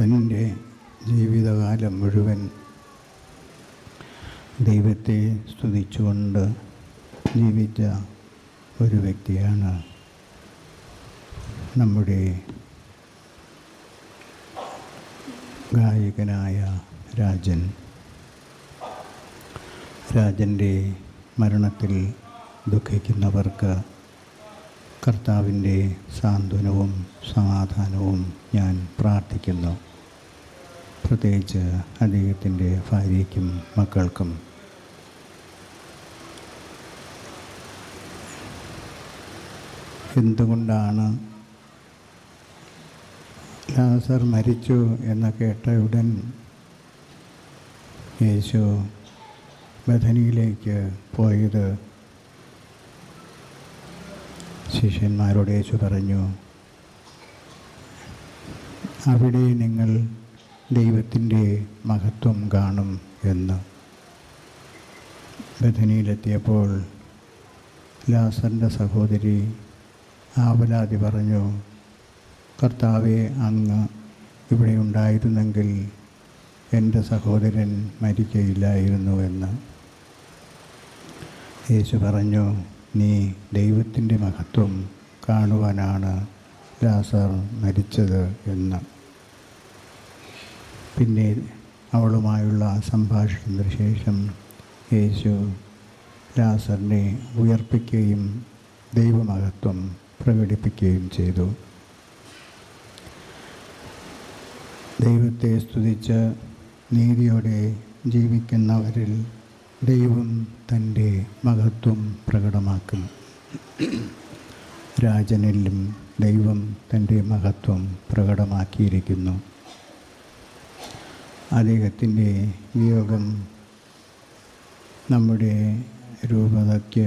തന്റെ ജീവിതകാലം മുഴുവൻ ദൈവത്തെ സ്തുതിച്ചുകൊണ്ട് ജീവിച്ച ഒരു വ്യക്തിയാണ് നമ്മുടെ ഗായകനായ രാജൻ. രാജന്റെ മരണത്തിൽ ദുഃഖിക്കുന്നവർക്ക് കർത്താവിന്റെ സാന്ത്വനവും സമാധാനവും ഞാൻ പ്രാർത്ഥിക്കുന്നു. പ്രത്യേകിച്ച് അദ്ദേഹത്തിന്റെ ഭാര്യയ്ക്കും മക്കൾക്കും. എന്തുകൊണ്ടാണ് ലാസർ മരിച്ചു എന്ന് കേട്ട ഉടൻ യേശു ബഥനിയിലേക്ക് പോയത്? ശിഷ്യന്മാരോട് യേശു പറഞ്ഞു അവിടെ നിങ്ങൾ ദൈവത്തിന്റെ മഹത്വം കാണും എന്ന്. ബഥനിയിലെത്തിയപ്പോൾ ലാസറിന്റെ സഹോദരി ആവലാതി പറഞ്ഞു കർത്താവെ അങ്ങ് ഇവിടെ ഉണ്ടായിരുന്നെങ്കിൽ എന്റെ സഹോദരൻ മരിക്കയില്ലായിരുന്നു എന്ന്. യേശു പറഞ്ഞു നീ ദൈവത്തിന്റെ മഹത്വം കാണുവാനാണ് ലാസർ മരിച്ചത് എന്ന്. പിന്നെ അവളുമായുള്ള സംഭാഷണത്തിന് ശേഷം യേശു ലാസറിനെ ഉയർപ്പിക്കുകയും ദൈവമഹത്വം പ്രകടിപ്പിക്കുകയും ചെയ്തു. ദൈവത്തെ സ്തുതിച്ച് നീതിയോടെ ജീവിക്കുന്നവരിൽ ദൈവം തന്റെ മഹത്വം പ്രകടമാക്കും. രാജനിലും ദൈവം തന്റെ മഹത്വം പ്രകടമാക്കിയിരിക്കുന്നു. അദ്ദേഹത്തിന്റെ വിയോഗം നമ്മുടെ രൂപതയ്ക്ക്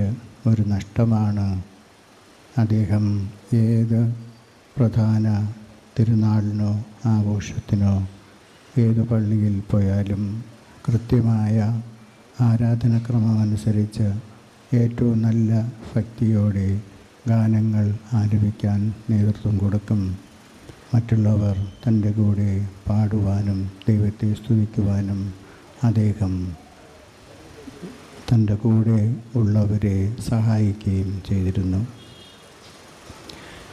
ഒരു നഷ്ടമാണ്. അദ്ദേഹം ഏത് പ്രധാന തിരുനാളിനോ ആഘോഷത്തിനോ ഏത് പള്ളിയിൽ പോയാലും കൃത്യമായ ആരാധനക്രമമനുസരിച്ച് ഏറ്റവും നല്ല ഭക്തിയോടെ ഗാനങ്ങൾ ആലപിക്കാൻ നേതൃത്വം കൊടുക്കും. മറ്റുള്ളവർ തന്റെ കൂടെ പാടുവാനും ദൈവത്തെ സ്തുതിക്കുവാനും അദ്ദേഹം തന്റെ കൂടെ ഉള്ളവരെ സഹായിക്കുകയും ചെയ്തിരുന്നു.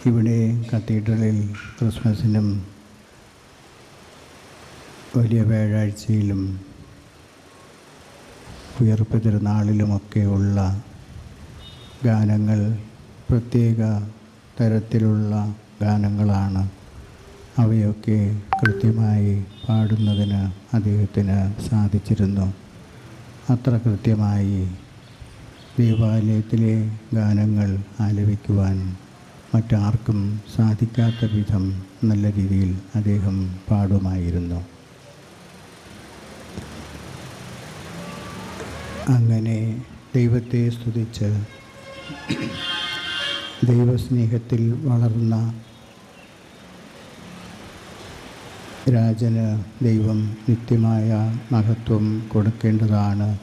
ഇവിടെ കത്തീഡ്രലിൽ ക്രിസ്മസിനും വലിയ വ്യാഴാഴ്ചയിലും ഉയർപ്പ് തിരുനാളിലുമൊക്കെയുള്ള ഗാനങ്ങൾ പ്രത്യേക തരത്തിലുള്ള ഗാനങ്ങളാണ് അവയൊക്കെ കൃത്യമായി പാടുന്നതിന് അദ്ദേഹത്തിന് സാധിച്ചിരുന്നു. അത്ര കൃത്യമായി ദേവാലയത്തിലെ ഗാനങ്ങൾ ആലപിക്കുവാൻ മറ്റാർക്കും സാധിക്കാത്ത വിധം നല്ല രീതിയിൽ അദ്ദേഹം പാടുമായിരുന്നു. അങ്ങനെ ദൈവത്തെ സ്തുതിച്ച് ദൈവസ്നേഹത്തിൽ വളർന്ന രാജന് ദൈവം നിത്യമായ മഹത്വം കൊടുക്കേണ്ടതാണ്.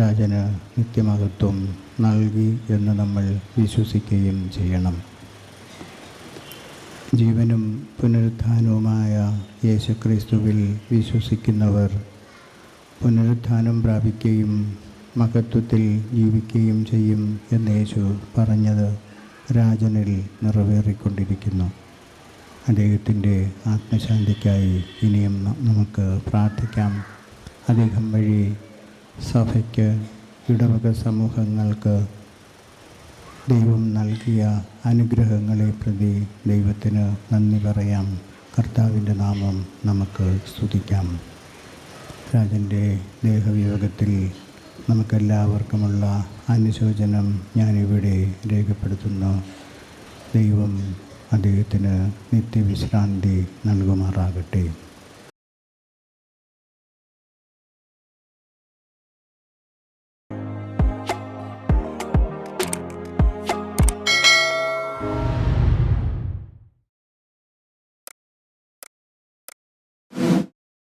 രാജന് നിത്യമഹത്വം നൽകി എന്ന് നമ്മൾ വിശ്വസിക്കുകയും ചെയ്യണം. ജീവനും പുനരുത്ഥാനവുമായ യേശുക്രിസ്തുവിൽ വിശ്വസിക്കുന്നവർ പുനരുത്ഥാനം പ്രാപിക്കുകയും മഹത്വത്തിൽ ജീവിക്കുകയും ചെയ്യും എന്ന് യേശു പറഞ്ഞത് രാജനിൽ നിറവേറിക്കൊണ്ടിരിക്കുന്നു. അദ്ദേഹത്തിന്റെ ആത്മശാന്തിക്കായി ഇനിയും നമുക്ക് പ്രാർത്ഥിക്കാം. അദ്ദേഹം വഴി സഭയ്ക്ക് ഇടവക സമൂഹങ്ങൾക്ക് ദൈവം നൽകിയ അനുഗ്രഹങ്ങളെ പ്രതി ദൈവത്തിന് നന്ദി പറയാം. കർത്താവിന്റെ നാമം നമുക്ക് സ്തുതിക്കാം. രാജന്റെ ദേഹവിയോഗത്തിൽ നമുക്കെല്ലാവർക്കുമുള്ള അനുശോചനം ഞാനിവിടെ രേഖപ്പെടുത്തുന്നു. ദൈവം അദ്ദേഹത്തിന് നിത്യവിശ്രാന്തി നൽകുമാറാകട്ടെ.